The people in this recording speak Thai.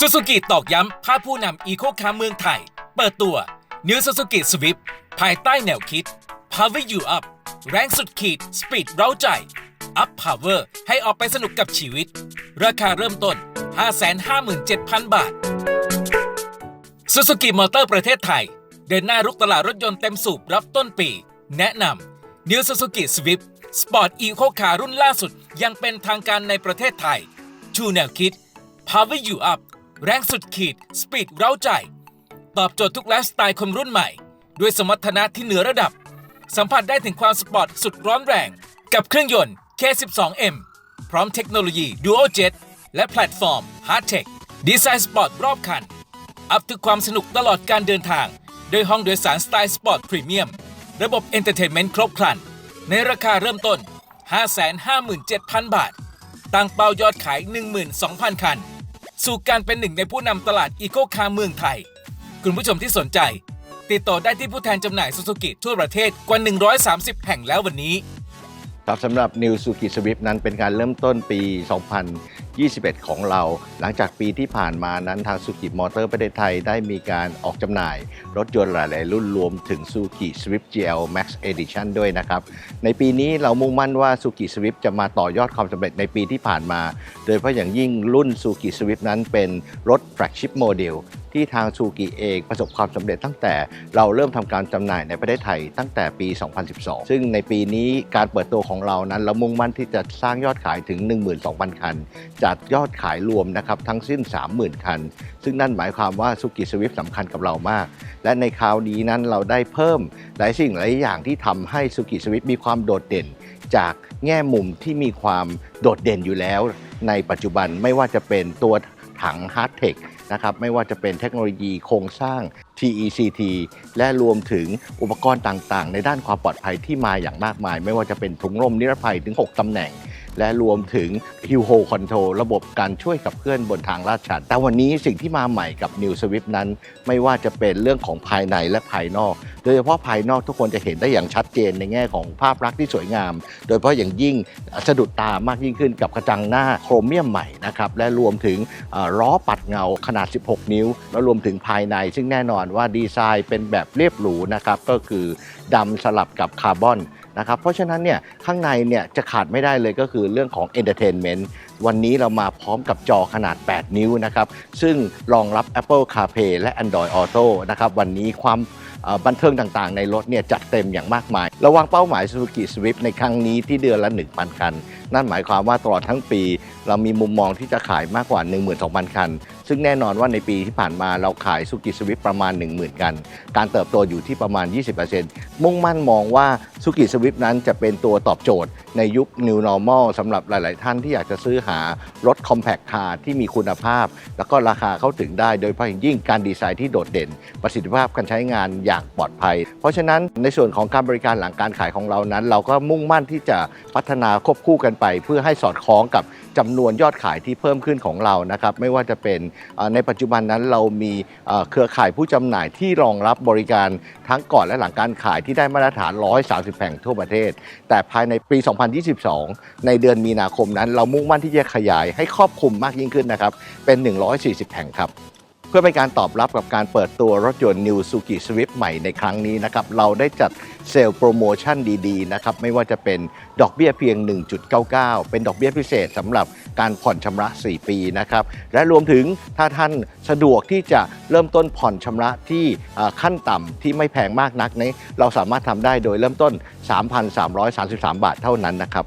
ซูซูกิตอกย้ำภาพผู้นำอีโคคาร์เมืองไทย เปิดตัว New Suzuki Swift ภายใต้แนวคิด Power You Up แรงสุดขีด สปีดเร้าใจ Up Power ให้ออกไปสนุกกับชีวิต ราคาเริ่มต้น 557,000 บาทซูซูกิมอเตอร์ประเทศไทย เดินหน้ารุกตลาดรถยนต์เต็มสูบรับต้นปี แนะนำ New Suzuki Swift Sport Eco Car รุ่นล่าสุดยังเป็นทางการในประเทศไทย ชูแนวคิด Power You Up แรงสุดขีด สปีดเร้าใจ ตอบโจทย์ทุกไลฟ์สไตล์คนรุ่นใหม่ ด้วยสมรรถนะที่เหนือระดับ สัมผัสได้ถึงความสปอร์ตสุดร้อนแรง กับเครื่องยนต์ K12M พร้อมเทคโนโลยี Dual Jet และแพลตฟอร์ม Hardtech ดีไซน์สปอร์ตรอบคัน อัพถึงความสนุกตลอดการเดินทาง โดยห้องโดยสารสไตล์สปอร์ตพรีเมียม ระบบเอนเตอร์เทนเมนต์ครบครัน ในราคาเริ่มต้น 557,000 บาท ตั้งเป้ายอดขาย 12,000 คัน สู่การเป็นหนึ่งในผู้นำตลาดอีโคคาร์เมืองไทย คุณผู้ชมที่สนใจ ติดต่อได้ที่ผู้แทนจำหน่ายซูซูกิทั่วประเทศกว่า 130 แห่งแล้ววันนี้ ครับสำหรับ New Suzuki Swift นั้นเป็นการเริ่มต้นปี 2021 ของเรา หลังจากปีที่ผ่านมานั้นทางสุกิมอเตอร์ประเทศไทยได้มีการออกจำหน่าย รถยนต์หลาย ๆ รุ่นรวมถึง Suzuki Swift GL Max Edition ด้วยนะครับ ในปีนี้เรามุ่งมั่นว่า Suzuki Swift จะมาต่อยอดความสำเร็จในปีที่ผ่านมา โดยเฉพาะอย่างยิ่งรุ่น Suzuki Swift นั้นเป็นรถ flagship model ที่ทางซูกิเองประสบความสำเร็จตั้งแต่เราเริ่มทำการจำหน่ายในประเทศไทยตั้งแต่ปี 2012 ซึ่งในปีนี้การเปิดตัวของเรานั้น เรามุ่งมั่นที่จะสร้างยอดขายถึง 12,000 คัน จากยอดขายรวมนะครับทั้งสิ้น 30,000 คัน ซึ่งนั่นหมายความว่าซูกิสวิฟสำคัญกับเรามาก และในคราวนี้นั้นเราได้เพิ่มหลายสิ่งหลายอย่างที่ทำให้ซูกิสวิฟมีความโดดเด่น จากแง่มุมที่มีความโดดเด่นอยู่แล้ว ในปัจจุบันไม่ว่าจะเป็นตัวถัง Hard Tech นะครับไม่ว่าจะเป็นเทคโนโลยีโครงสร้าง TECT และรวมถึงอุปกรณ์ต่างๆ ในด้านความปลอดภัยที่มาอย่างมากมาย ไม่ว่าจะเป็นถุงลมนิรภัยถึง 6ตำแหน่ง และรวมถึง h u h o Control ระบบการช่วยขับเคลื่อนบนทางลาดชันแต่วันนี้สิ่งที่มาใหม่กับ New Swift นั้น ไม่ว่าจะเป็นเรื่องของภายในและภายนอก ดยเฉพาะภายนอกทุกคนจะเห็นได้อย่างชัดเจนในแง่ของภาพลักษณ์ที่สวยงาม โดยเฉพาะอย่างยิ่งสะดุดตามากยิ่งขึ้นกับกระจังหน้าโครเมียมใหม่นะครับและรวมถึงล้อปัดเงาขนาด 16 นิ้ว แล้วรวมถึงภายใน ซึ่งแน่นอนว่าดีไซน์เป็นแบบเรียบหรูนะครับก็คือดำสลับกับคาร์บอนนะครับเพราะฉะนั้นเนี่ยข้างในเนี่ยจะขาดไม่ได้เลยก็คือเรื่องของ Entertainment วันนี้เรามาพร้อมกับจอขนาด 8 นิ้วนะครับ ซึ่งรองรับ Apple CarPlay และ Android Auto นะครับวันนี้ความ บันเทิงต่างๆ ในรถเนี่ยจัดเต็มอย่างมากมาย ระวางเป้าหมาย Suzuki Swift ในครั้งนี้ที่เดือนละ 1,000 คัน นั่นหมายความว่าตลอดทั้งปี เรามีมุมมองที่จะขายมากกว่า 12,000 คัน ซึ่งแน่นอนว่าในปีที่ผ่านมาเราขายสุกิสวิฟประมาณ 10,000 กัน การเติบโตอยู่ที่ประมาณ 20%มุ่งมั่นมองว่าสุกิสวิฟนั้นจะเป็นตัวตอบโจทย์ในยุค New Normal สำหรับหลาย ๆ ท่านที่อยากจะซื้อหารถ Compact Car ที่มีคุณภาพ แล้วก็ราคาเข้าถึงได้โดยเฉพาะอย่างยิ่งการดีไซน์ที่โดดเด่น ประสิทธิภาพการใช้งานอย่างปลอดภัย เพราะฉะนั้นในส่วนของการบริการหลังการขายของเรานั้น เราก็มุ่งมั่นที่จะพัฒนาควบคู่กันไป เพื่อให้สอดคล้องกับจำนวนยอดขายที่เพิ่มขึ้นของเรานะครับไม่ว่าจะเป็นในปัจจุบันนั้นเรามีเครือข่ายผู้จำหน่ายที่รองรับบริการทั้งก่อนและหลังการขายที่ได้มาตรฐาน 130 แห่งทั่วประเทศ แต่ภายในปี 2022 ในเดือนมีนาคมนั้น เรามุ่งมั่นที่จะขยายให้ครอบคลุมมากยิ่งขึ้นนะครับเป็น 140 แห่งครับ เพื่อเป็นการตอบรับกับการเปิดตัวรถยนต์ New Suzuki Swift ใหม่ในครั้งนี้นะครับ เราได้จัดเซลล์โปรโมชั่นดีๆนะครับ ไม่ว่าจะเป็นดอกเบี้ยเพียง 1.99 เป็นดอกเบี้ยพิเศษสำหรับการผ่อนชำระ 4 ปีนะครับ และรวมถึงถ้าท่านสะดวกที่จะเริ่มต้นผ่อนชำระที่ขั้นต่ำที่ไม่แพงมากนักนี้เราสามารถทำได้โดยเริ่มต้น 3,333 บาทเท่านั้นนะครับ